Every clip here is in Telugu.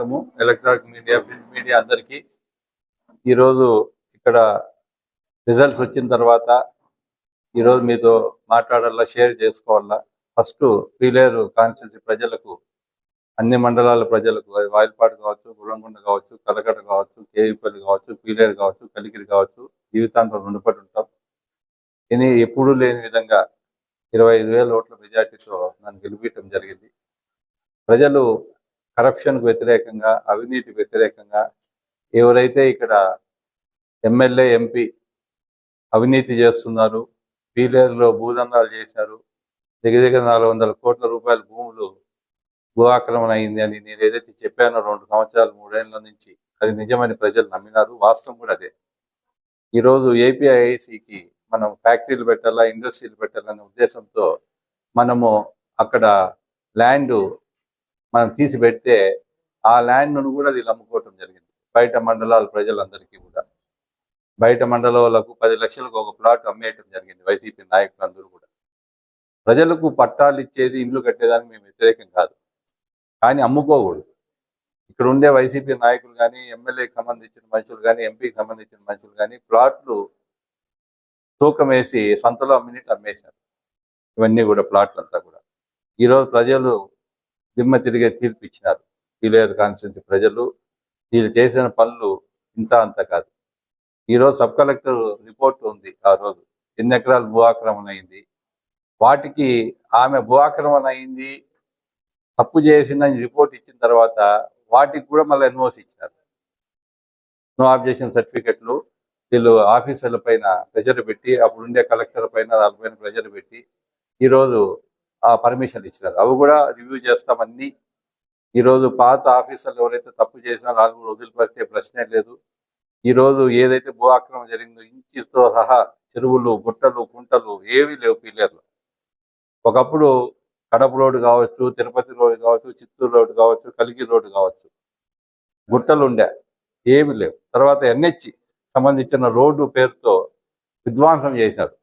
ఎలక్ట్రానిక్ మీడియా ప్రింట్ మీడియా అందరికీ. ఈరోజు ఇక్కడ రిజల్ట్స్ వచ్చిన తర్వాత ఈరోజు మీతో మాట్లాడాలా షేర్ చేసుకోవాలా? ఫస్ట్ పీలేరు కాన్స్టిట్యూన్సీ ప్రజలకు అన్ని మండలాల ప్రజలకు అది వాయిల్పాడు కావచ్చు గురంకొండ కావచ్చు కలకట కావచ్చు కేవీపల్లి కావచ్చు పీలేరు కావచ్చు కలికిరి కావచ్చు జీవితాంతం రుణపడి ఉంటాం. ఇది ఎప్పుడూ లేని విధంగా ఇరవై ఐదు వేల ఓట్ల మెజార్టీతో నన్ను గెలిపించడం జరిగింది. ప్రజలు కరప్షన్కు వ్యతిరేకంగా అవినీతికి వ్యతిరేకంగా ఎవరైతే ఇక్కడ ఎమ్మెల్యే ఎంపీ అవినీతి చేస్తున్నారు పీలేరులో భూదందాలు చేశారు దగ్గర దగ్గర నాలుగు వందల కోట్ల రూపాయల భూములు భూ ఆక్రమణ అయింది అని నేను ఏదైతే చెప్పానో రెండు సంవత్సరాలు మూడేళ్ళ నుంచి అది నిజమని ప్రజలు నమ్మినారు వాస్తవం కూడా అదే. ఈరోజు ఏపీఐఐసికి మనం ఫ్యాక్టరీలు పెట్టాలా ఇండస్ట్రీలు పెట్టాలనే ఉద్దేశంతో మనము అక్కడ ల్యాండ్ మనం తీసి పెడితే ఆ ల్యాండ్ను కూడా వీళ్ళు అమ్ముకోవటం జరిగింది. బయట మండలాల ప్రజలందరికీ కూడా. బయట మండలాలకు పది లక్షలకు ఒక ప్లాట్ అమ్మేయటం జరిగింది వైసీపీ నాయకులందరూ కూడా. ప్రజలకు పట్టాలు ఇచ్చేది ఇండ్లు కట్టేదానికి మేము వ్యతిరేకం కాదు. కానీ అమ్ముకోకూడదు. ఇక్కడ ఉండే వైసీపీ నాయకులు కానీ ఎమ్మెల్యేకి సంబంధించిన మనుషులు కానీ ఎంపీకి సంబంధించిన మనుషులు కానీ ప్లాట్లు తూకం వేసి సంతలో అమ్మినట్టు అమ్మేశారు. ఇవన్నీ కూడా ప్లాట్లు అంతా కూడా. ఈరోజు ప్రజలు దిమ్మ తిరిగే తీర్పు ఇచ్చినారు. పీలేరు కాన్స్టిట్యూన్సీ ప్రజలు వీళ్ళు చేసిన పనులు ఇంత అంత కాదు. ఈరోజు సబ్ కలెక్టర్ రిపోర్ట్ ఉంది ఆ రోజు. ఎన్ని ఎకరాలు భూ ఆక్రమణ అయింది? వాటికి ఆమె భూ ఆక్రమణ అయింది తప్పు చేసిందని రిపోర్ట్ ఇచ్చిన తర్వాత వాటికి కూడా మళ్ళీ ఎన్ఓసి ఇచ్చినారు. నో ఆబ్జెక్షన్ సర్టిఫికెట్లు. వీళ్ళు ఆఫీసర్ల పైన ప్రెషర్ పెట్టి అప్పుడు ఉండే కలెక్టర్ పైన దానిపైన ప్రెషర్ పెట్టి ఈరోజు ఆ పర్మిషన్ ఇచ్చినారు. అవి కూడా రివ్యూ చేస్తామన్నీ ఈరోజు పాత ఆఫీసర్లు ఎవరైతే తప్పు చేసినా వాళ్ళు కూడా వదిలిపెడితే ప్రశ్నే లేదు. ఈరోజు ఏదైతే భూ ఆక్రమణ జరిగిందో ఇంచితో సహా చెరువులు గుట్టలు కుంటలు ఏవి లేవు పీలేర్లు. ఒకప్పుడు కడప రోడ్డు కావచ్చు తిరుపతి రోడ్డు కావచ్చు చిత్తూరు రోడ్డు కావచ్చు కలిగి రోడ్డు కావచ్చు. గుట్టలు ఉండే ఏమి లేవు. తర్వాత ఎన్హెచ్ సంబంధించిన రోడ్డు పేరుతో విధ్వంసం చేశారు.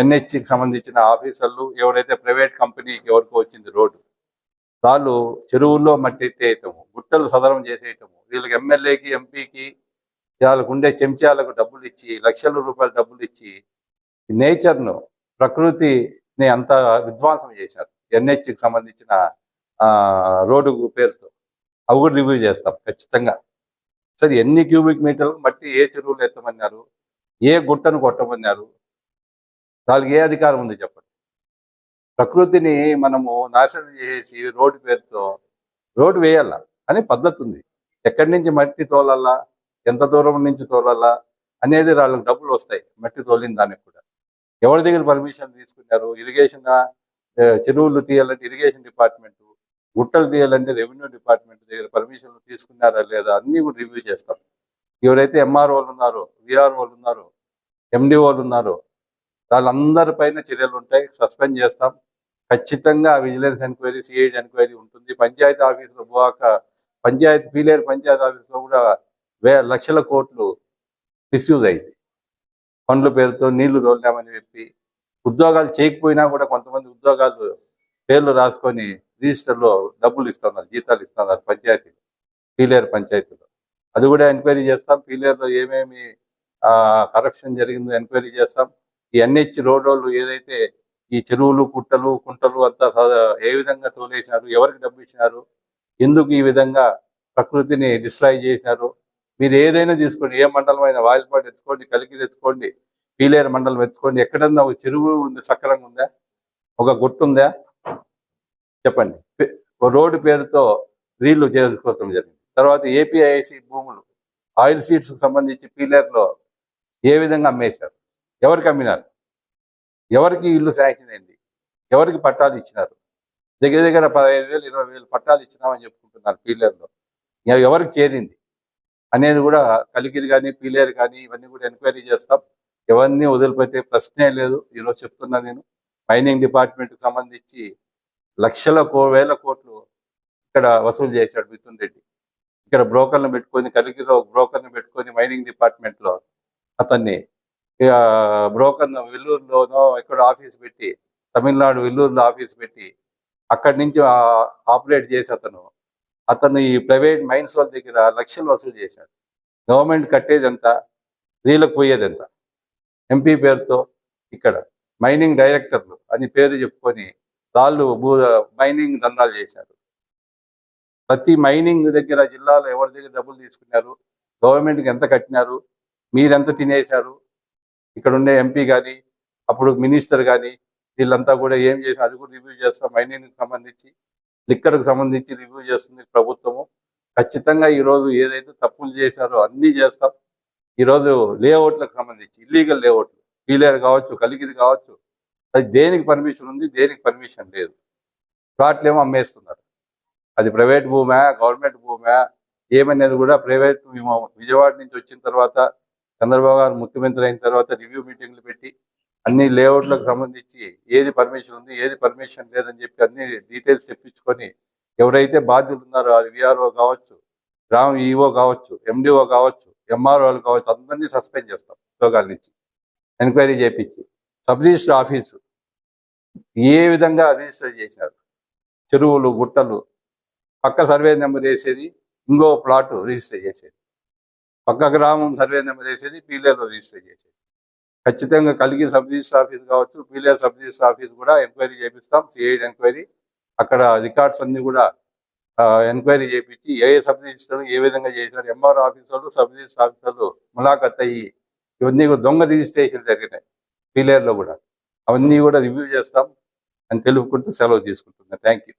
ఎన్హెచ్కి సంబంధించిన ఆఫీసర్లు ఎవరైతే ప్రైవేట్ కంపెనీకి ఎవరికో వచ్చింది రోడ్డు వాళ్ళు చెరువుల్లో మట్టి ఎత్తేయటము గుట్టలు సదరం చేసేయటము వీళ్ళకి ఎమ్మెల్యేకి ఎంపీకి వాళ్ళకు ఉండే చెంచాలకు డబ్బులు ఇచ్చి లక్షల రూపాయల డబ్బులు ఇచ్చి నేచర్ను ప్రకృతిని అంత విధ్వంసం చేశారు. ఎన్హెచ్కి సంబంధించిన ఆ, రోడ్డు పేరుతో. అవి కూడా రివ్యూ చేస్తాం ఖచ్చితంగా. సరే ఎన్ని క్యూబిక్ మీటర్లు మట్టి ఏ చెరువులు ఎత్తమన్నారు ఏ గుట్టను కొట్టమన్నారు వాళ్ళకి ఏ అధికారం ఉంది చెప్పండి? ప్రకృతిని మనము నాశనం చేసి రోడ్డు పేరుతో రోడ్డు వేయాల? అని పద్ధతి ఉంది. ఎక్కడి నుంచి మట్టి తోలాలా ఎంత దూరం నుంచి తోలాలా అనేది వాళ్ళకి డబ్బులు వస్తాయి మట్టి తోలిన దానికి కూడా. ఎవరి దగ్గర పర్మిషన్ తీసుకున్నారు? ఇరిగేషన్ చెరువులు తీయాలంటే ఇరిగేషన్ డిపార్ట్మెంట్ గుట్టలు తీయాలంటే రెవెన్యూ డిపార్ట్మెంట్ దగ్గర పర్మిషన్లు తీసుకున్నారా లేదా? అన్నీ కూడా రివ్యూ చేస్తారు ఎవరైతే ఎంఆర్ఓలు ఉన్నారో విఆర్ఓలు ఉన్నారో ఎండిఓలు ఉన్నారో వాళ్ళందరి పైన చర్యలు ఉంటాయి సస్పెండ్ చేస్తాం. ఖచ్చితంగా విజిలెన్స్ ఎంక్వైరీ సిఐడి ఎంక్వైరీ ఉంటుంది. పంచాయతీ ఆఫీసులో పోక పంచాయతీ పీలేరు పంచాయతీ ఆఫీసులో కూడా వే లక్షల కోట్లు మిస్యూజ్ అయింది పనుల పేరుతో నీళ్ళు తోలామని చెప్పి ఉద్యోగాలు చేయకపోయినా కూడా కొంతమంది ఉద్యోగాలు పేర్లు రాసుకొని రిజిస్టర్లో డబ్బులు ఇస్తున్నారు జీతాలు ఇస్తున్నారు పంచాయతీలో పీలేరు పంచాయతీలో. అది కూడా ఎంక్వైరీ చేస్తాం. పీలేరులో ఏమేమి కరప్షన్ జరిగిందో ఎంక్వైరీ చేస్తాం. ఈ ఎన్హెచ్ రోడ్లు ఏదైతే ఈ చెరువులు కుట్టలు కుంటలు అంతా ఏ విధంగా తోలేసినారు ఎవరికి డబ్బు ఇచ్చినారు ఎందుకు ఈ విధంగా ప్రకృతిని డిస్ట్రాయ్ చేశారు మీరు ఏదైనా తీసుకోండి ఏ మండలం అయినా వాయిల్పాటు ఎత్తుకోండి కలికి ఎత్తుకోండి పీలేరు మండలం ఎత్తుకోండి ఎక్కడన్నా ఒక చెరువు ఉంది సక్రంగా ఉందా ఒక గుట్టు ఉందా? చెప్పండి. రోడ్డు పేరుతో రీళ్ళు చేసుకోవడం జరిగింది. తర్వాత ఏపీఐసి భూములు ఆయిల్ సీడ్స్ సంబంధించి పీలేరులో ఏ విధంగా అమ్మేశారు ఎవరికి అమ్మినారు? ఎవరికి ఇల్లు శాంక్షన్ అయింది? ఎవరికి పట్టాలు ఇచ్చినారు? దగ్గర దగ్గర పదహైదు వేలు ఇరవై వేలు పట్టాలు ఇచ్చినామని చెప్పుకుంటున్నారు పీలేరులో. ఎవరికి చేరింది? అనేది కూడా కలికిరి కానీ పీలేరు కానీ ఇవన్నీ కూడా ఎంక్వైరీ చేస్తాం. ఎవరిని వదిలిపెట్టే ప్రశ్నే లేదు. ఈరోజు చెప్తున్నా నేను. మైనింగ్ డిపార్ట్మెంట్కి సంబంధించి లక్షల కో వేల కోట్లు ఇక్కడ వసూలు చేశాడు మిథున్ రెడ్డి. ఇక్కడ బ్రోకర్లను పెట్టుకొని కలిగిలో బ్రోకర్ని పెట్టుకొని మైనింగ్ డిపార్ట్మెంట్లో అతన్ని ఇక బ్రోకర్ వెల్లూరులోనో ఎక్కడ ఆఫీస్ పెట్టి తమిళనాడు వెల్లూరులో ఆఫీస్ పెట్టి అక్కడి నుంచి ఆపరేట్ చేసి అతను అతను ఈ ప్రైవేట్ మైన్స్ వాళ్ళ దగ్గర లక్షలు వసూలు చేశాడు. గవర్నమెంట్ కట్టేది ఎంత వీళ్ళకి పోయేది ఎంత ఎంపీ పేరుతో ఇక్కడ మైనింగ్ డైరెక్టర్లు అని పేరు చెప్పుకొని వాళ్ళు భూ మైనింగ్ దందాలు చేశారు. ప్రతి మైనింగ్ దగ్గర జిల్లాలో ఎవరి దగ్గర డబ్బులు తీసుకున్నారు గవర్నమెంట్కి ఎంత కట్టినారు మీరెంత తినేశారు ఇక్కడ ఉండే ఎంపీ కానీ అప్పుడు మినిస్టర్ కానీ వీళ్ళంతా కూడా ఏం చేసి అది కూడా రివ్యూ చేస్తాం మైనింగ్కి సంబంధించి లిక్కర్కి సంబంధించి రివ్యూ చేస్తుంది ప్రభుత్వము. ఖచ్చితంగా ఈరోజు ఏదైతే తప్పులు చేశారో అన్నీ చేస్తాం. ఈరోజు లేఅవుట్లకు సంబంధించి ఇల్లీగల్ లేఅవుట్లు పీలేరు కావచ్చు కలిగిరి కావచ్చు అది దేనికి పర్మిషన్ ఉంది దేనికి పర్మిషన్ లేదు. ప్లాట్లేమో అమ్మేస్తున్నారు. అది ప్రైవేట్ భూమా గవర్నమెంట్ భూమా ఏమనేది కూడా ప్రైవేట్ విజయవాడ నుంచి వచ్చిన తర్వాత చంద్రబాబు గారు ముఖ్యమంత్రి అయిన తర్వాత రివ్యూ మీటింగ్లు పెట్టి అన్ని లేఅవుట్లకు సంబంధించి ఏది పర్మిషన్ ఉంది ఏది పర్మిషన్ లేదని చెప్పి అన్ని డీటెయిల్స్ తెప్పించుకొని ఎవరైతే బాధ్యులు ఉన్నారో అది విఆర్ఓ కావచ్చు గ్రామ ఈఓ కావచ్చు ఎండిఓ కావచ్చు ఎంఆర్ఓలు కావచ్చు అందరినీ సస్పెండ్ చేస్తాం ఉద్యోగాల నుంచి. ఎంక్వైరీ చేపించి. సబ్ రిజిస్టర్ ఆఫీసు ఏ విధంగా రిజిస్టర్ చేశారు చెరువులు గుట్టలు పక్క సర్వే నెంబర్ వేసేది ఇంకో ప్లాట్ రిజిస్టర్ చేసేది. పక్క గ్రామం సర్వే నెంబర్ వేసేది పీలేలో రిజిస్టర్ చేసేది. ఖచ్చితంగా కలిగి సబ్ రిజిస్టర్ ఆఫీస్ కావచ్చు పీలే సబ్ రిజిస్టర్ ఆఫీస్ కూడా ఎంక్వైరీ చేపిస్తాం సిఐడి ఎంక్వైరీ. అక్కడ రికార్డ్స్ అన్ని కూడా ఎంక్వైరీ చేపించి ఏ ఏ సబ్ రిజిస్టర్ ఏ విధంగా చేశారు ఎంఆర్ ఆఫీసర్లు సబ్ రిజిస్టర్ ఆఫీసర్లు ములాఖత్ అయ్యి ఇవన్నీ కూడా దొంగ రిజిస్ట్రేషన్ జరిగినాయి పీలేర్లో కూడా. అవన్నీ కూడా రివ్యూ చేస్తాం అని తెలుపుకుంటూ సెలవు తీసుకుంటున్నాను థ్యాంక్ యూ.